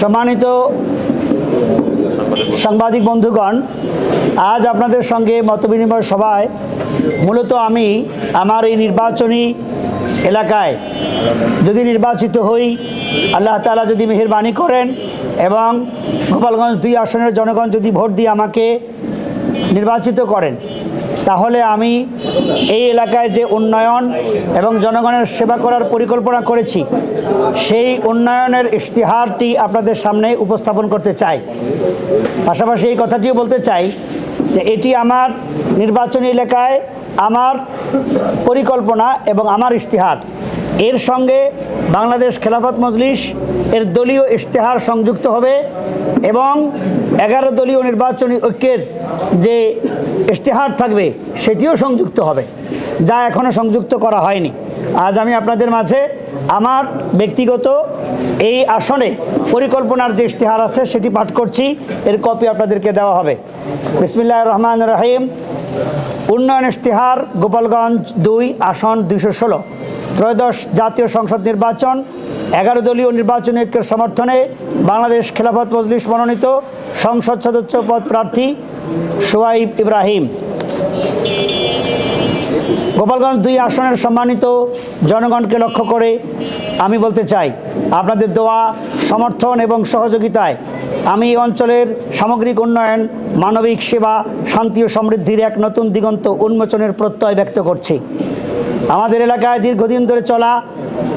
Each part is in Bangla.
সম্মানিত সাংবাদিক বন্ধুগণ, আজ আপনাদের সঙ্গে মতবিনিময় সভায় মূলত আমি আমার এই নির্বাচনী এলাকায় যদি নির্বাচিত হই, আল্লাহ তালা যদি মেহেরবানি করেন এবং গোপালগঞ্জ দুই আসনের জনগণ যদি ভোট দিয়ে আমাকে নির্বাচিত করেন। তাহলে আমি এই এলাকায় যে উন্নয়ন এবং জনগণের সেবা করার পরিকল্পনা করেছি, সেই উন্নয়নের ইশতিহারটি আপনাদের সামনে উপস্থাপন করতে চাই। পাশাপাশি এই কথাটিও বলতে চাই যে এটি আমার নির্বাচনী এলাকায় আমার পরিকল্পনা এবং আমার ইশতেহার। এর সঙ্গে বাংলাদেশ খেলাফত মজলিস এর দলীয় ইশতেহার সংযুক্ত হবে এবং এগারো দলীয় নির্বাচনী ঐক্যের যে ইশতেহার থাকবে, সেটিও সংযুক্ত হবে, যা এখনও সংযুক্ত করা হয়নি। আজ আমি আপনাদের মাঝে আমার ব্যক্তিগত এই আসনে পরিকল্পনার যে ইশতেহার আছে, সেটি পাঠ করছি। এর কপি আপনাদেরকে দেওয়া হবে। বিসমিল্লাহ রহমান রহিম। উন্নয়ন ইশতেহার, গোপালগঞ্জ দুই, আসন দুইশো ষোলো। ত্রয়োদশ জাতীয় সংসদ নির্বাচন, এগারো দলীয় নির্বাচনী ঐক্যের সমর্থনে বাংলাদেশ খেলাফত মজলিস মনোনীত সংসদ সদস্য পদ প্রার্থী সোয়াইব ইব্রাহিম। গোপালগঞ্জ দুই আসনের সম্মানিত জনগণকে লক্ষ্য করে আমি বলতে চাই, আপনাদের দোয়া, সমর্থন এবং সহযোগিতায় আমি এই অঞ্চলের সামগ্রিক উন্নয়ন, মানবিক সেবা, শান্তি ও সমৃদ্ধির এক নতুন দিগন্ত উন্মোচনের প্রত্যয় ব্যক্ত করছি। আমাদের এলাকায় দীর্ঘদিন ধরে চলা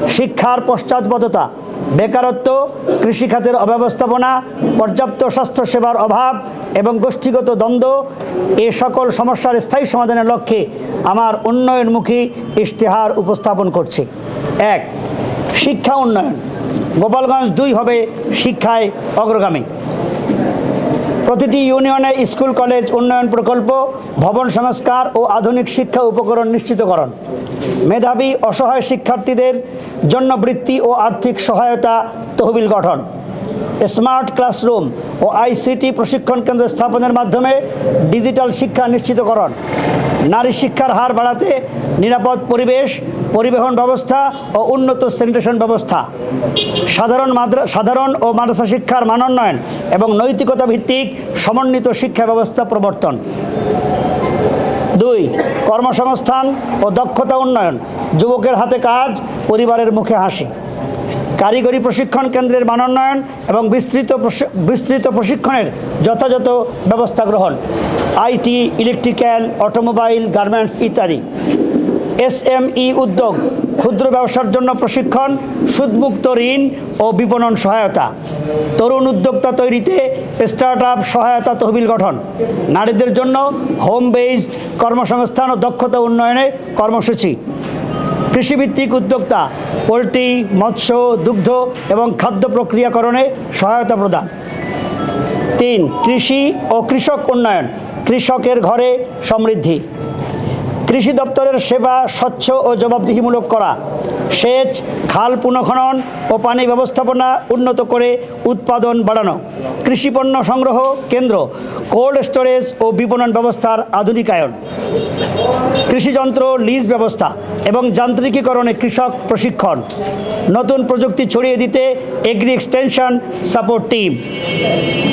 শিক্ষার পশ্চাৎপদতা, বেকারত্ব, কৃষিখাতের অব্যবস্থাপনা, পর্যাপ্ত স্বাস্থ্যসেবার অভাব এবং গোষ্ঠীগত দ্বন্দ্ব, এ সকল সমস্যার স্থায়ী সমাধানের লক্ষ্যে আমার উন্নয়নমুখী ইশতেহার উপস্থাপন করছি। এক, শিক্ষা উন্নয়ন। গোপালগঞ্জ দুই হবে শিক্ষায় অগ্রগামী। প্রতিটি ইউনিয়নে স্কুল, কলেজ, উন্নয়ন প্রকল্প, ভবন সংস্কার ও আধুনিক শিক্ষা উপকরণ নিশ্চিতকরণ। মেধাবী, অসহায় শিক্ষার্থীদের জন্য বৃত্তি ও আর্থিক সহায়তা তহবিল গঠন। স্মার্ট ক্লাসরুম ও আইসিটি প্রশিক্ষণ কেন্দ্র স্থাপনের মাধ্যমে ডিজিটাল শিক্ষা নিশ্চিতকরণ। নারী শিক্ষার হার বাড়াতে নিরাপদ পরিবেশ, পরিবহন ব্যবস্থা ও উন্নত স্যানিটেশন ব্যবস্থা। সাধারণ মাদ্রা, সাধারণ ও মাদ্রাসা শিক্ষার মানোন্নয়ন এবং নৈতিকতা ভিত্তিক সমন্বিত শিক্ষা ব্যবস্থা প্রবর্তন। দুই, কর্মসংস্থান ও দক্ষতা উন্নয়ন। যুবকের হাতে কাজ, পরিবারের মুখে হাসি। কারিগরি প্রশিক্ষণ কেন্দ্রের মানোন্নয়ন এবং বিস্তৃত বিস্তৃত প্রশিক্ষণের যথাযথ ব্যবস্থা গ্রহণ। আইটি, ইলেকট্রিক্যাল, অটোমোবাইল, গার্মেন্টস ইত্যাদি। এসএমই উদ্যোগ, ক্ষুদ্র ব্যবসার জন্য প্রশিক্ষণ, সুদমুক্ত ঋণ ও বিপণন সহায়তা। তরুণ উদ্যোক্তা তৈরিতে স্টার্ট আপ সহায়তা তহবিল গঠন। নারীদের জন্য হোম বেসড কর্মসংস্থান ও দক্ষতা উন্নয়নে কর্মসূচি। কৃষিভিত্তিক উদ্যোক্তা, পোলট্রি, মৎস্য, দুগ্ধ এবং খাদ্য প্রক্রিয়াকরণে সহায়তা প্রদান। তিন, কৃষি ও কৃষক উন্নয়ন, কৃষকের ঘরে সমৃদ্ধি। কৃষি দপ্তরের সেবা স্বচ্ছ ও জবাবদিহিমূলক করা, সেচ, খাল পুনঃখনন ও পানি ব্যবস্থাপনা উন্নত করে উৎপাদন বাড়ানো কৃষিপণ্য সংগ্রহ কেন্দ্র, কোল্ড স্টোরেজ ও বিপণন ব্যবস্থার আধুনিকায়ন কৃষিযন্ত্র লিজ ব্যবস্থা এবং যান্ত্রিকীকরণে কৃষক প্রশিক্ষণ, নতুন প্রযুক্তি ছড়িয়ে দিতে এগ্রি এক্সটেনশন সাপোর্ট টিম,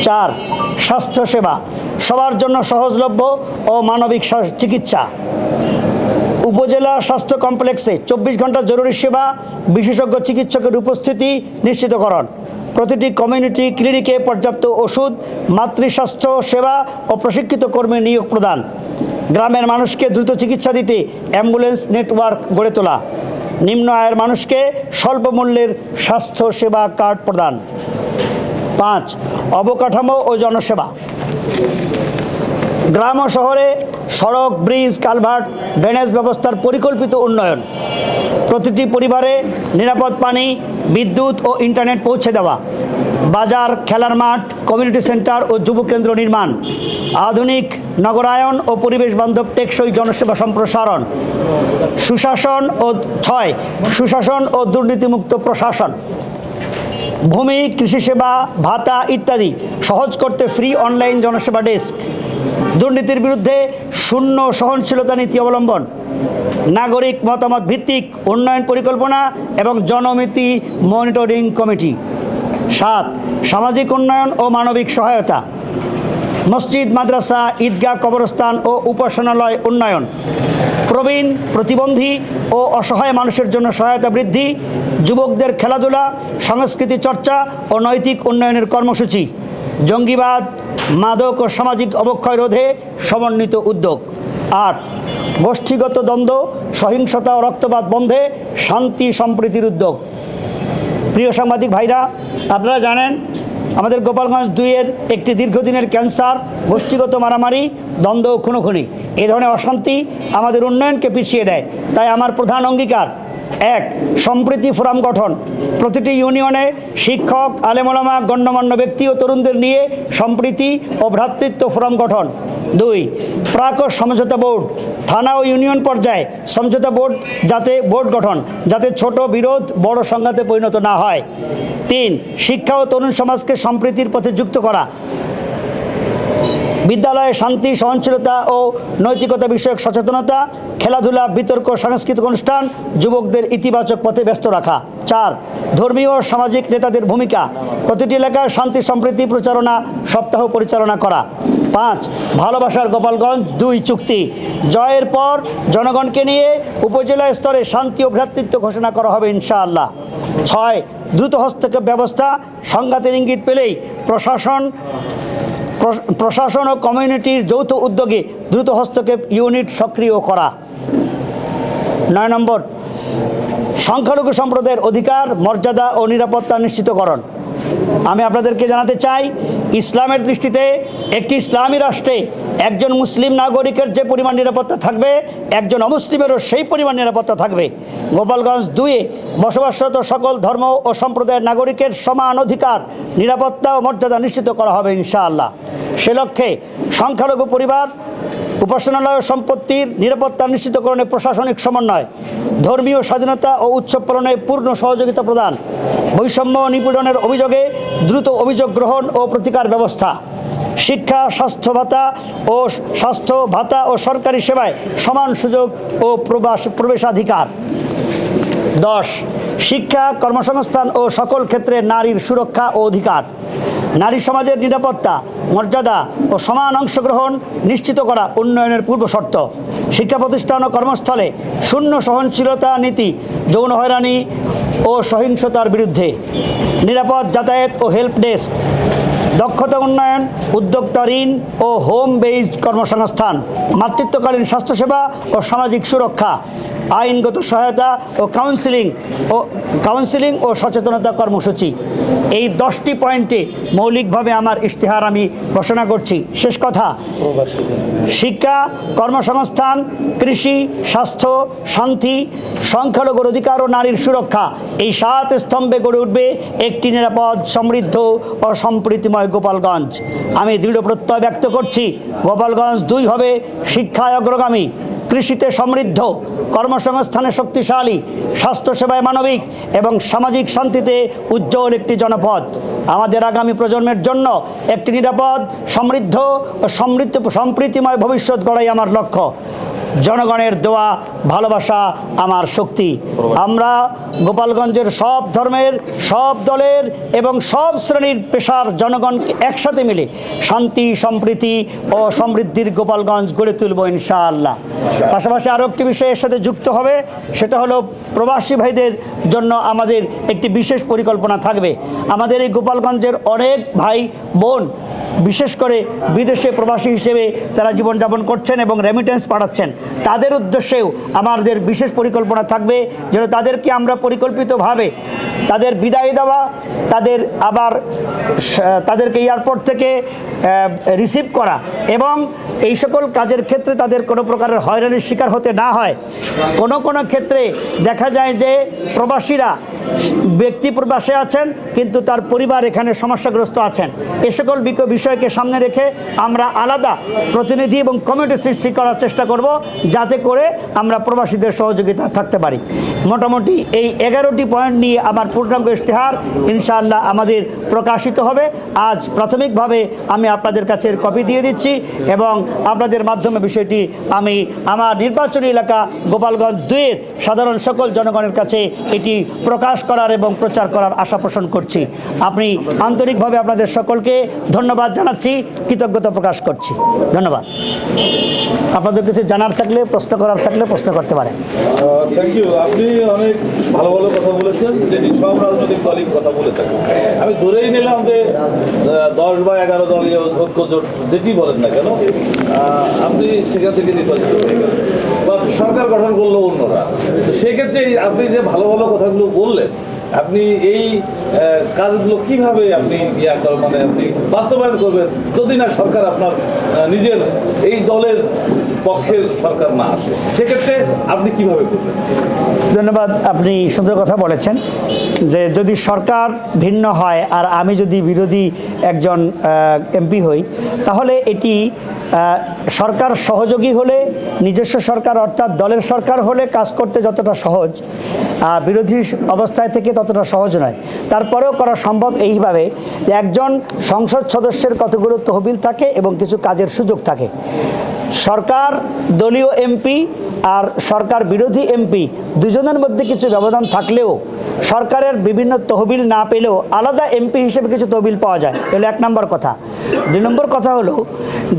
চার স্বাস্থ্যসেবা সবার জন্য সহজলভ্য ও মানবিক চিকিৎসা। উপজেলা স্বাস্থ্য কমপ্লেক্সে চব্বিশ ঘণ্টা জরুরি সেবা, বিশেষজ্ঞ চিকিৎসকের উপস্থিতি নিশ্চিতকরণ। প্রতিটি কমিউনিটি ক্লিনিকে পর্যাপ্ত ওষুধ, মাতৃস্বাস্থ্য সেবা ও প্রশিক্ষিত কর্মী নিয়োগ প্রদান। গ্রামের মানুষকে দ্রুত চিকিৎসা দিতে অ্যাম্বুলেন্স নেটওয়ার্ক গড়ে তোলা। নিম্ন আয়ের মানুষকে স্বল্প মূল্যের স্বাস্থ্য সেবা কার্ড প্রদান। পাঁচ, অবকাঠামো ও জনসেবা। গ্রাম ও শহরে সড়ক, ব্রিজ, কালভার্ট, ড্রেনেজ ব্যবস্থার পরিকল্পিত উন্নয়ন, প্রতিটি পরিবারে নিরাপদ পানি, বিদ্যুৎ ও ইন্টারনেট পৌঁছে দেওয়া, বাজার, খেলার মাঠ, কমিউনিটি সেন্টার ও যুব কেন্দ্র নির্মাণ, আধুনিক নগরায়ন ও পরিবেশ বান্ধব টেকসই জনসেবা সম্প্রসারণ, সুশাসন ও, ছয়, সুশাসন ও দুর্নীতিমুক্ত প্রশাসন। ভূমি, কৃষি সেবা, ভাতা ইত্যাদি সহজ করতে ফ্রি অনলাইন জনসেবা ডেস্ক দুর্নীতির বিরুদ্ধে শূন্য সহনশীলতা নীতি অবলম্বন। নাগরিক মতামত ভিত্তিক উন্নয়ন পরিকল্পনা এবং জনমিতি মনিটরিং কমিটি। সাত, সামাজিক উন্নয়ন ও মানবিক সহায়তা। মসজিদ, মাদ্রাসা, ঈদগাহ, কবরস্থান ও উপাসনালয় উন্নয়ন। প্রবীণ, প্রতিবন্ধী ও অসহায় মানুষের জন্য সহায়তা বৃদ্ধি। যুবকদের খেলাধুলা সংস্কৃতি চর্চা ও নৈতিক উন্নয়নের কর্মসূচি। জঙ্গিবাদ, মাদক ও সামাজিক অবক্ষয় রোধে সমন্বিত উদ্যোগ। আট, গোষ্ঠীগত দ্বন্দ্ব, সহিংসতা ও রক্তপাত বন্ধে শান্তি সম্প্রীতির উদ্যোগ। প্রিয় সাংবাদিক ভাইরা, আপনারা জানেন, আমাদের গোপালগঞ্জ দুইয়ের একটি দীর্ঘদিনের ক্যান্সার, গোষ্ঠীগত মারামারি, দ্বন্দ্ব খুনোখুনি। এ ধরনের অশান্তি আমাদের উন্নয়নকে পিছিয়ে দেয়। তাই আমার প্রধান অঙ্গীকার এক, সম্প্রীতি ফোরাম গঠন। প্রতিটি ইউনিয়নে শিক্ষক, আলেমলামা, গণ্যমান্য ব্যক্তি ও তরুণদের নিয়ে সম্প্রীতি ও ভ্রাতৃত্ব ফোরাম গঠন। দুই, প্রাক সমঝোতা বোর্ড, থানা ও ইউনিয়ন পর্যায়ে সমঝোতা বোর্ড যাতে বোর্ড গঠন, যাতে ছোট, বিরোধ, বড় সংঘাতে পরিণত না হয়। তিন, শিক্ষা ও তরুণ সমাজকে সম্প্রীতির পথে যুক্ত করা। বিদ্যালয়ে শান্তি, সহনশীলতা ও নৈতিকতা বিষয়ক সচেতনতা, খেলাধুলা, বিতর্ক, সাংস্কৃতিক অনুষ্ঠান যুবকদের ইতিবাচক পথে ব্যস্ত রাখা। চার, ধর্মীয় ও সামাজিক নেতাদের ভূমিকা। প্রতিটি এলাকায় শান্তি, সম্প্রীতি প্রচারণা, সপ্তাহ পরিচালনা করা। পাঁচ, ভালোবাসার গোপালগঞ্জ, দুই চুক্তি। জয়ের পর জনগণকে নিয়ে উপজেলা স্তরে শান্তি ও ভ্রাতৃত্ব ঘোষণা করা হবে ইনশাআল্লাহ। ছয়, দ্রুত হস্তক্ষেপ ব্যবস্থা। সংঘাতের ইঙ্গিত পেলেই প্রশাসন প্র- প্রশাসন ও কমিউনিটির যৌথ উদ্যোগে দ্রুত হস্তক্ষেপ ইউনিট সক্রিয় করা। নয় নম্বর, সংখ্যালঘু সম্প্রদায়ের অধিকার, মর্যাদা ও নিরাপত্তা নিশ্চিতকরণ। আমি আপনাদেরকে জানাতে চাই, ইসলামের দৃষ্টিতে একটি ইসলামী রাষ্ট্রে একজন মুসলিম নাগরিকের যে পরিমাণ নিরাপত্তা থাকবে, একজন অমুসলিমেরও সেই পরিমাণ নিরাপত্তা থাকবে। গোপালগঞ্জ দুয়ে বসবাসরত সকল ধর্ম ও সম্প্রদায়ের নাগরিকের সমান অধিকার, নিরাপত্তা ও মর্যাদা নিশ্চিত করা হবে ইনশাআল্লাহ। সে লক্ষ্যে সংখ্যালঘু পরিবার, উপাসনালয় সম্পত্তির নিরাপত্তা নিশ্চিতকরণে প্রশাসনিক সমন্বয়, ধর্মীয় স্বাধীনতা ও উৎসব পালনে পূর্ণ সহযোগিতা প্রদান, বৈষম্য নিপীড়নের অভিযোগে দ্রুত অভিযোগ গ্রহণ ও প্রতিকার ব্যবস্থা, শিক্ষা, স্বাস্থ্য ভাতা ও স্বাস্থ্য ভাতা ও সরকারি সেবায় সমান সুযোগ ও প্রবাস, প্রবেশাধিকার। দশ, শিক্ষা, কর্মসংস্থান ও সকল ক্ষেত্রে নারীর সুরক্ষা ও অধিকার। নারী সমাজের নিরাপত্তা, মর্যাদা ও সমান অংশগ্রহণ নিশ্চিত করা উন্নয়নের পূর্ব শর্ত। শিক্ষা প্রতিষ্ঠান ও কর্মস্থলে শূন্য সহনশীলতা নীতি, যৌন হয়রানি ও সহিংসতার বিরুদ্ধে। নিরাপদ যাতায়াত ও হেল্প ডেস্ক। দক্ষতা উন্নয়ন, উদ্যোক্তা ঋণ ও হোম বেসড কর্মসংস্থান। মাতৃত্বকালীন স্বাস্থ্যসেবা ও সামাজিক সুরক্ষা। আইনগত সহায়তা ও কাউন্সিলিং ও কাউন্সিলিং ও সচেতনতা কর্মসূচি। এই দশটি পয়েন্টে মৌলিকভাবে আমার ইশতেহার আমি ঘোষণা করছি। শেষ কথা, শিক্ষা, কর্মসংস্থান, কৃষি, স্বাস্থ্য, শান্তি, সংখ্যালঘুর অধিকার ও নারীর সুরক্ষা, এই সাত স্তম্ভে গড়ে উঠবে একটি নিরাপদ, সমৃদ্ধ ও সম্প্রীতিময় গোপালগঞ্জ। আমি দৃঢ় প্রত্যয় ব্যক্ত করছি, গোপালগঞ্জ দুই হবে শিক্ষায় অগ্রগামী। কৃষিতে সমৃদ্ধ, কর্মসংস্থানে শক্তিশালী, স্বাস্থ্যসেবায় মানবিক এবং সামাজিক শান্তিতে উজ্জ্বল একটি জনপদ। আমাদের আগামী প্রজন্মের জন্য একটি নিরাপদ, সমৃদ্ধ ও সমৃদ্ধ সম্প্রীতিময় ভবিষ্যৎ গড়াই আমার লক্ষ্য। জনগণের দোয়া, ভালোবাসা আমার শক্তি। আমরা গোপালগঞ্জের সব ধর্মের, সব দলের এবং সব শ্রেণির পেশার জনগণকে একসাথে মিলে শান্তি, সম্প্রীতি ও সমৃদ্ধির গোপালগঞ্জ গড়ে তুলব ইনশাআল্লাহ। পাশাপাশি আরও একটি বিষয়ের সাথে যুক্ত হবে, সেটা হলো প্রবাসী ভাইদের জন্য আমাদের একটি বিশেষ পরিকল্পনা থাকবে। আমাদের এই গোপালগঞ্জের অনেক ভাই বোন বিশেষ করে বিদেশে প্রবাসী হিসেবে তারা জীবনযাপন করছেন এবং রেমিটেন্স পাঠাচ্ছেন। তাদের উদ্দেশ্যেও আমাদের বিশেষ পরিকল্পনা থাকবে যেন তাদেরকে আমরা পরিকল্পিতভাবে তাদের বিদায় দেওয়া, তাদের আবার তাদেরকে এয়ারপোর্ট থেকে রিসিভ করা এবং এই সকল কাজের ক্ষেত্রে তাদের কোনো প্রকারের হয়রানির শিকার হতে না হয়। কোনো কোনো ক্ষেত্রে দেখা যায় যে প্রবাসীরা ব্যক্তি প্রবাসে আছেন, কিন্তু তার পরিবার এখানে সমস্যাগ্রস্ত আছেন। এ সকল বিষয়কে সামনে রেখে আমরা আলাদা প্রতিনিধি এবং কমিটি সৃষ্টি করার চেষ্টা করব, যাতে করে আমরা প্রবাসীদের সহযোগিতা থাকতে পারি। মোটামুটি এই এগারোটি পয়েন্ট নিয়ে আমার পূর্ণাঙ্গ ইশতেহার ইনশাআল্লাহ আমাদের প্রকাশিত হবে। আজ প্রাথমিকভাবে আমি আপনাদের কাছে কপি দিয়ে দিচ্ছি এবং আপনাদের মাধ্যমে বিষয়টি আমি আমার নির্বাচনী এলাকা গোপালগঞ্জ দুয়ের সাধারণ সকল জনগণের কাছে এটি প্রকাশ করার এবং প্রচার করার আশা পোষণ করছি। আপনি আন্তরিকভাবে আপনাদের সকলকে ধন্যবাদ জানাচ্ছি, কৃতজ্ঞতা প্রকাশ করছি। ধন্যবাদ। আপনাদের কিছু জানার থাকলে, প্রশ্ন করার থাকলে প্রশ্ন করতে পারেন। থ্যাংক ইউ আপনি অনেক ভালো ভালো কথা বলেছেন, যেটি সব রাজনৈতিক দলই কথা বলে থাকে। আমি ধরেই নিলাম যে দশ বা এগারো দলীয় ঐক্য জোট যেটি বলেন না কেন আপনি সেখান থেকে নির্বাচিত সরকার গঠন করল অন্যরা। সেক্ষেত্রে আপনি যে ভালো ভালো কথাগুলো বললেন আপনি এই কাজগুলো কীভাবে আপনি ইয়া মানে আপনি বাস্তবায়ন করবেন যদি না সরকার আপনার নিজের, এই দলের সরকার সেক্ষেত্রে আপনি ধন্যবাদ, আপনি সুন্দর কথা বলেছেন যে যদি সরকার ভিন্ন হয় আর আমি যদি বিরোধী একজন এমপি হই, তাহলে এটি সরকার সহযোগী হলে, নিজস্ব সরকার অর্থাৎ দলের সরকার হলে কাজ করতে যতটা সহজ বিরোধী অবস্থায় থেকে ততটা সহজ নয়। তারপরেও করা সম্ভব এইভাবে যে একজন সংসদ সদস্যের কতগুলো তহবিল থাকে এবং কিছু কাজের সুযোগ থাকে। সরকার, দলীয় এমপি আর সরকার বিরোধী এমপি দুজনের মধ্যে কিছু ব্যবধান থাকলেও সরকারের বিভিন্ন তহবিল না পেলেও আলাদা এমপি হিসেবে কিছু তহবিল পাওয়া যায়। তাহলে এক নম্বর কথা। দুই নম্বর কথা হলো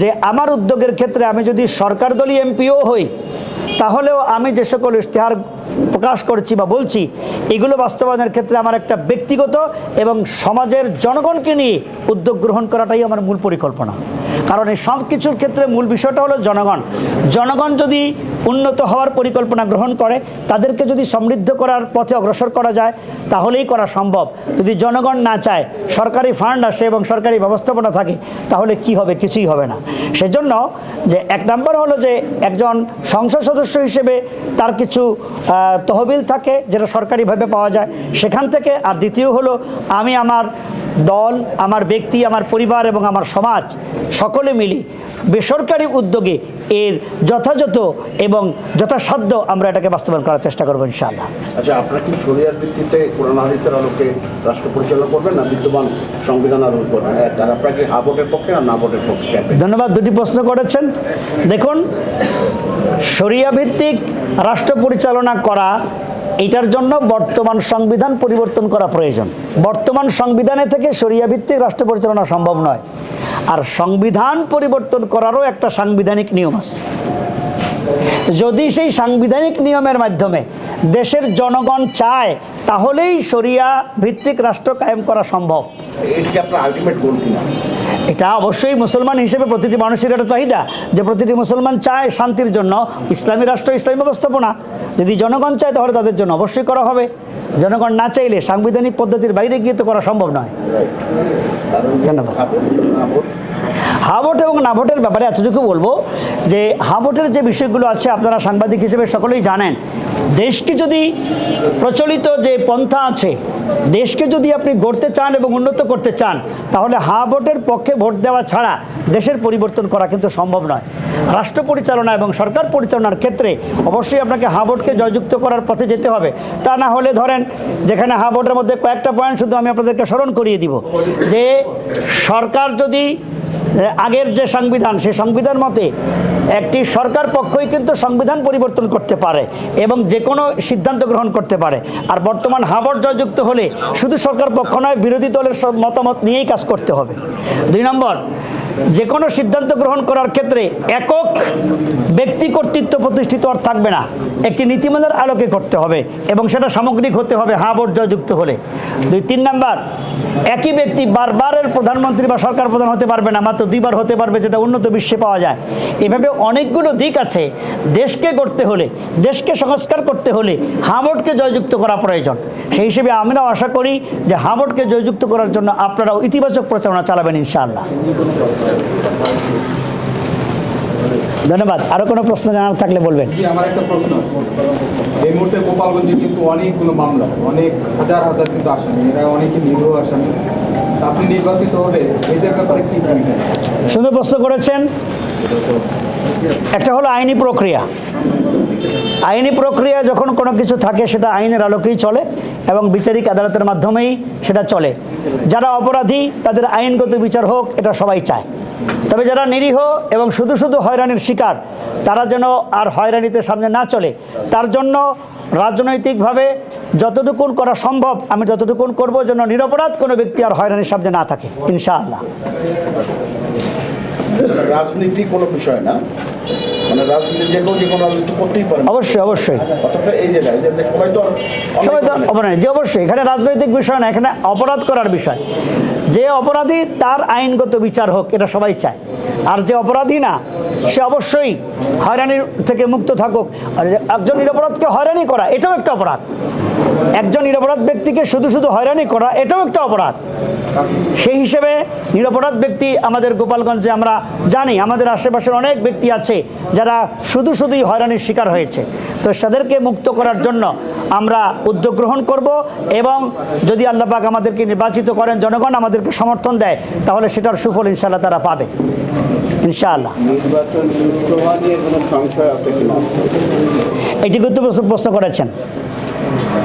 যে, আমার উদ্যোগের ক্ষেত্রে আমি যদি সরকার দলীয় এমপিও হই, তাহলেও আমি যে সকল ইশতেহার প্রকাশ করছি বা বলছি, এগুলো বাস্তবায়নের ক্ষেত্রে আমার একটা ব্যক্তিগত এবং সমাজের জনগণকে নিয়ে উদ্যোগ গ্রহণ করাটাই আমার মূল পরিকল্পনা। কারণ এই সব কিছুর ক্ষেত্রে মূল বিষয়টা হলো জনগণ। জনগণ যদি উন্নত হওয়ার পরিকল্পনা গ্রহণ করে, তাদেরকে যদি সমৃদ্ধ করার পথে অগ্রসর করা যায়, তাহলেই করা সম্ভব। যদি জনগণ না চায়, সরকারি ফান্ড আসে এবং সরকারি ব্যবস্থাপনা থাকে, তাহলে কি হবে? কিছুই হবে না। সেজন্য যে এক নম্বর হলো যে একজন সংসদ সদস্য হিসেবে তার কিছু তহবিল থাকে যেটা সরকারিভাবে পাওয়া যায় সেখান থেকে। আর দ্বিতীয় হলো আমি আমার দল আমার ব্যক্তি আমার পরিবার এবং আমার সমাজ সকলে মিলে বেসরকারি উদ্যোগে এর যথাযথ এবং যথাসাধ্য আমরা এটাকে বাস্তবায়ন করার চেষ্টা করব ইনশাআল্লাহ। আচ্ছা আপনারা কি শরিয়ার ভিত্তিতে কোরআন হাদিসের আলোকে রাষ্ট্র পরিচালনা করবেন না বিদ্যমান সংবিধান আরোপ করবেন? এক, আর আপনারা কি পক্ষে না না ভোটের পক্ষে ধন্যবাদ দুটি প্রশ্ন করেছেন। দেখুন শরিয়া ভিত্তিক রাষ্ট্র পরিচালনা করা এটার জন্য বর্তমান সংবিধান পরিবর্তন করা প্রয়োজন। বর্তমান সংবিধানে থেকে শরিয়া ভিত্তিক রাষ্ট্র পরিচালনা সম্ভব নয়। আর সংবিধান পরিবর্তন করারও একটা সাংবিধানিক নিয়ম আছে। যদি সেই সাংবিধানিক নিয়মের মাধ্যমে দেশের জনগণ চায়, তাহলেই শরিয়া ভিত্তিক রাষ্ট্র কায়েম করা সম্ভব। এটি আপনার আলটিমেট গোল কিনা? এটা অবশ্যই মুসলমান হিসেবে প্রতিটি মানুষের একটা চাহিদা যে প্রতিটি মুসলমান চায় শান্তির জন্য। ইসলামী রাষ্ট্র, ইসলামী ব্যবস্থাপনা। যদি জনগণ চায় তাহলে তাদের জন্য অবশ্যই করা হবে। জনগণ না চাইলে সাংবিধানিক পদ্ধতির বাইরে গিয়ে তো করা সম্ভব নয়। ধন্যবাদ। হা ভোট, না ভোট হা ভোট এবং না ভোটের ব্যাপারে এতটুকু বলব যে হা ভোটের যে বিষয়গুলো আছে আপনারা সাংবাদিক হিসেবে সকলেই জানেন দেশকে যদি প্রচলিত যে পন্থা আছে দেশকে যদি আপনি গড়তে চান এবং উন্নত করতে চান তাহলে হা ভোটের পক্ষে ভোট দেওয়া ছাড়া দেশের পরিবর্তন করা কিন্তু সম্ভব নয়। রাষ্ট্র পরিচালনা এবং সরকার পরিচালনার ক্ষেত্রে অবশ্যই আপনাকে হা ভোটকে জয়যুক্ত করার পথে যেতে হবে। তা না হলে ধরেন যেখানে হা ভোটের মধ্যে কয়েকটা পয়েন্ট শুধু আমি আপনাদেরকে স্মরণ করিয়ে দিব যে সরকার যদি আগের যে সংবিধান, সেই সংবিধান মতে একটি সরকার পক্ষই কিন্তু সংবিধান পরিবর্তন করতে পারে এবং যে কোনো সিদ্ধান্ত গ্রহণ করতে পারে। আর বর্তমান হাবর জয়যুক্ত হলে শুধু সরকার পক্ষ নয়, বিরোধী দলের মতামত নিয়েই কাজ করতে হবে। দুই নম্বর যে কোনো সিদ্ধান্ত গ্রহণ করার ক্ষেত্রে একক ব্যক্তি কর্তৃত্ব প্রতিষ্ঠিত আর থাকবে না। একটি নীতিমালার আলোকে করতে হবে এবং সেটা সামগ্রিক হতে হবে, হা ভোট জয়যুক্ত হলে। দুই, তিন নাম্বার, একই ব্যক্তি বারবারের প্রধানমন্ত্রী বা সরকার প্রধান হতে পারবে না, মাত্র দুইবার হতে পারবে যেটা উন্নত বিশ্বে পাওয়া যায়। এভাবে অনেকগুলো দিক আছে। দেশকে করতে হলে, দেশকে সংস্কার করতে হলে হামটকে জয়যুক্ত করা প্রয়োজন। সেই হিসেবে আমরাও আশা করি যে হামটকে জয়যুক্ত করার জন্য আপনারাও ইতিবাচক প্রচারণা চালাবেন ইনশাআল্লাহ। ধন্যবাদ। আরও কোনো প্রশ্ন জানার থাকলে বলবেন। আমার একটা প্রশ্ন। এই মুহূর্তে গোপালগঞ্জে কিন্তু অনেকগুলো মামলা অনেক হাজার হাজার কিন্তু আসামি এরা অনেকে আসামি। আপনি নির্বাচিত হলে এদের ব্যাপারে কি ভূমিকা সুন্দর প্রশ্ন করেছেন। একটা হলো আইনি প্রক্রিয়া। আইনি প্রক্রিয়া যখন কোনো কিছু থাকে সেটা আইনের আলোকেই চলে এবং বিচারিক আদালতের মাধ্যমেই সেটা চলে। যারা অপরাধী তাদের আইনগত বিচার হোক এটা সবাই চায়। তবে যারা নিরীহ এবং শুধু শুধু হয়রানির শিকার, তারা যেন আর হয়রানিতে সামনে না চলে। তার জন্য রাজনৈতিকভাবে যতটুকুন করা সম্ভব, আমি ততটুকুন করব যেন নিরপরাধ কোনো ব্যক্তি আর হয়রানির সামনে না থাকে, ইনশাআল্লাহ। রাজনীতি কোনো বিষয় না। মানে রাজনীতি যে কেউ যে কোনো রাজনীতি করতেই পারে অবশ্যই অবশ্যই। অতটা এই জায়গায় যে সবাই তো সবাই তো যে অবশ্যই। এখানে রাজনৈতিক বিষয় না এখানে অপরাধ করার বিষয়। যে অপরাধী তার আইনগত বিচার হোক এটা সবাই চায়। আর যে অপরাধী না সে অবশ্যই হয়রানির থেকে মুক্ত থাকুক। আর একজন নিরপরাধকে হয়রানি করা এটাও একটা অপরাধ। একজন নিরপরাধ ব্যক্তিকে শুধু শুধু হয়রানি করা এটাও একটা অপরাধ। সেই হিসেবে নিরপরাধ ব্যক্তি আমাদের গোপালগঞ্জে আমরা জানি আমাদের আশেপাশের অনেক ব্যক্তি আছে যারা শুধু শুধুই হয়রানির শিকার হয়েছে। তো তাদেরকে মুক্ত করার জন্য আমরা উদ্যোগ গ্রহণ করব এবং যদি আল্লাহ পাক আমাদেরকে নির্বাচিত করেন জনগণ আমাদেরকে সমর্থন দেয় তাহলে সেটার সুফল ইনশাআল্লাহ তারা পাবে। ইনশাআল্লাহ। এটি গুরুত্বপূর্ণ প্রশ্ন করেছেন।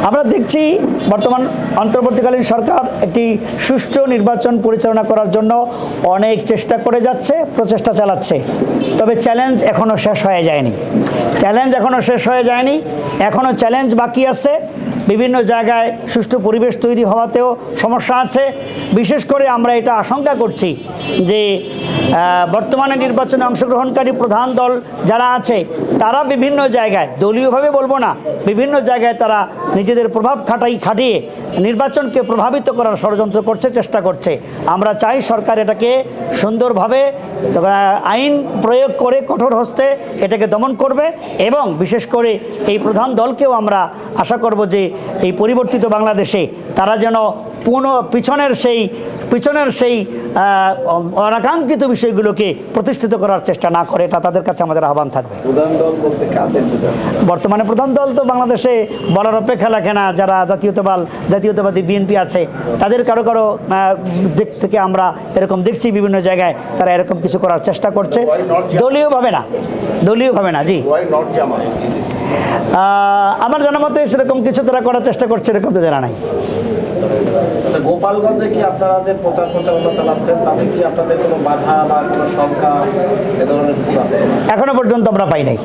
আমরা দেখছি বর্তমান অন্তর্বর্তীকালীন সরকার একটি সুষ্ঠু নির্বাচন পরিচালনা করার জন্য অনেক চেষ্টা করে যাচ্ছে, প্রচেষ্টা চালাচ্ছে। তবে চ্যালেঞ্জ এখনও শেষ হয়ে যায়নি। চ্যালেঞ্জ এখনও শেষ হয়ে যায়নি। এখনও চ্যালেঞ্জ বাকি আছে। বিভিন্ন জায়গায় সুষ্ঠু পরিবেশ তৈরি হওয়াতেও সমস্যা আছে। বিশেষ করে আমরা এটা আশঙ্কা করছি যে বর্তমানে নির্বাচনে অংশগ্রহণকারী প্রধান দল যারা আছে, তারা বিভিন্ন জায়গায়, দলীয়ভাবে বলব না, বিভিন্ন জায়গায় তারা নিজেদের প্রভাব খাটাই, খাটিয়ে নির্বাচনকে প্রভাবিত করার ষড়যন্ত্র করছে, চেষ্টা করছে। আমরা চাই সরকার এটাকে সুন্দরভাবে আইন প্রয়োগ করে কঠোর হস্তে এটাকে দমন করবে এবং বিশেষ করে এই প্রধান দলকেও আমরা আশা করব যে এই পরিবর্তিত বাংলাদেশে তারা যেন পুনঃ পিছনের সেই পিছনের সেই অনাকাঙ্ক্ষিত বিষয়গুলোকে প্রতিষ্ঠিত করার চেষ্টা না করে এটা তাদের কাছে আমাদের আহ্বান থাকবে? বর্তমানে প্রধান দল তো বাংলাদেশে বলার অপেক্ষা রাখে না যারা জাতীয়তাবাদ জাতীয়তাবাদী বিএনপি আছে তাদের কারও কারও দিক থেকে আমরা এরকম দেখছি বিভিন্ন জায়গায় তারা এরকম কিছু করার চেষ্টা করছে। দলীয়ভাবে না দলীয়ভাবে না জি। আমার জানা মতে সেরকম কিছু তারা করার চেষ্টা করছে এরকম তো জানা নাই। আচ্ছা গোপালগঞ্জে কি আপনারা যে প্রচার প্রচারণা চালাচ্ছেন, তাতে কি আপনাদের কোনো বাধা বা কোনো সংখ্যা এ ধরনের আছে? এখনও পর্যন্ত আমরা পাই নাই।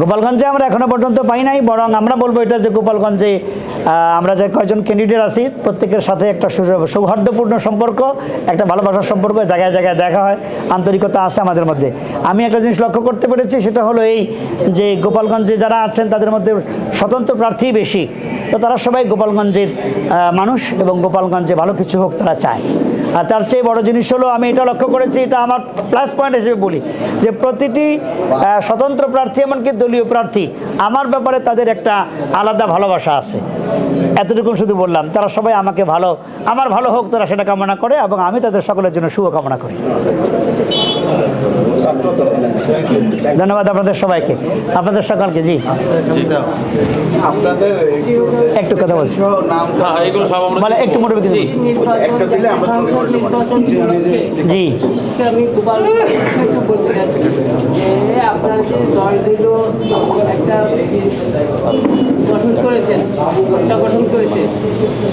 গোপালগঞ্জে আমরা এখনও পর্যন্ত পাই নাই, বরং আমরা বলব এটা যে গোপালগঞ্জে আমরা যে কয়জন ক্যান্ডিডেট আছি, প্রত্যেকের সাথে একটা সৌহার্দ্যপূর্ণ সম্পর্ক, একটা ভালোবাসার সম্পর্ক, জায়গায় জায়গায় দেখা হয়, আন্তরিকতা আছে আমাদের মধ্যে। আমি একটা জিনিস লক্ষ্য করতে পেরেছি, সেটা হলো এই যে গোপালগঞ্জে যারা আছেন, তাদের মধ্যে স্বতন্ত্র প্রার্থী বেশি। তো তারা সবাই গোপালগঞ্জের মানুষ। এবং গোপালগঞ্জে ভালো কিছু হোক তারা চায়। আর তার চেয়ে বড় জিনিস হলো আমি এটা লক্ষ্য করেছি এটা আমার প্লাস পয়েন্ট হিসেবে বলি যে প্রতিটি স্বতন্ত্র প্রার্থী এমনকি দলীয় প্রার্থী আমার ব্যাপারে তাদের একটা আলাদা ভালোবাসা আছে। এতটুকু শুধু বললাম তারা সবাই আমাকে ভালো আমার ভালো হোক তারা সেটা কামনা করে এবং আমি তাদের সকলের জন্য শুভ কামনা করি। ধন্যবাদ আপনাদের সবাইকে। আপনাদের সকলকে জি। একটু কথা বলছি। হ্যাঁ এগুলো মানে একটু মোটামুটি জি। আমি গোপাল একটু বলতে চাচ্ছি যে আপনারা যে দল দিল একটা গঠন করেছেন গঠন করেছে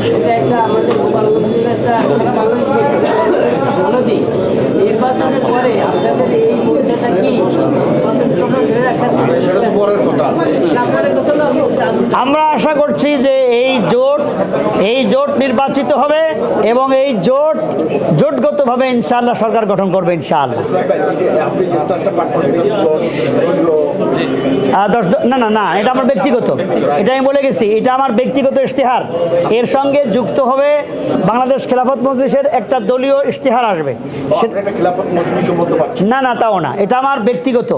এটা একটা আমাদের গোপালগঞ্জের একটা সারা বাংলাদেশ দিক নির্বাচনের পরে আপনাদের এই মুদ্রাটা কি সেটা তো কথা আপনাদের কথা না আমি জানতে আমরা আশা করছি যে এই জোট এই জোট নির্বাচিত হবে এবং এই জোট জোটগতভাবে ইনশাআল্লাহ সরকার গঠন করবে ইনশাআল্লাহ। দশ না না না এটা আমার ব্যক্তিগত। এটা আমি বলে গেছি এটা আমার ব্যক্তিগত ইশতেহার। এর সঙ্গে যুক্ত হবে বাংলাদেশ খেলাফত মজলিসের একটা দলীয় ইশতেহার আসবে। না না তাও না এটা আমার ব্যক্তিগত।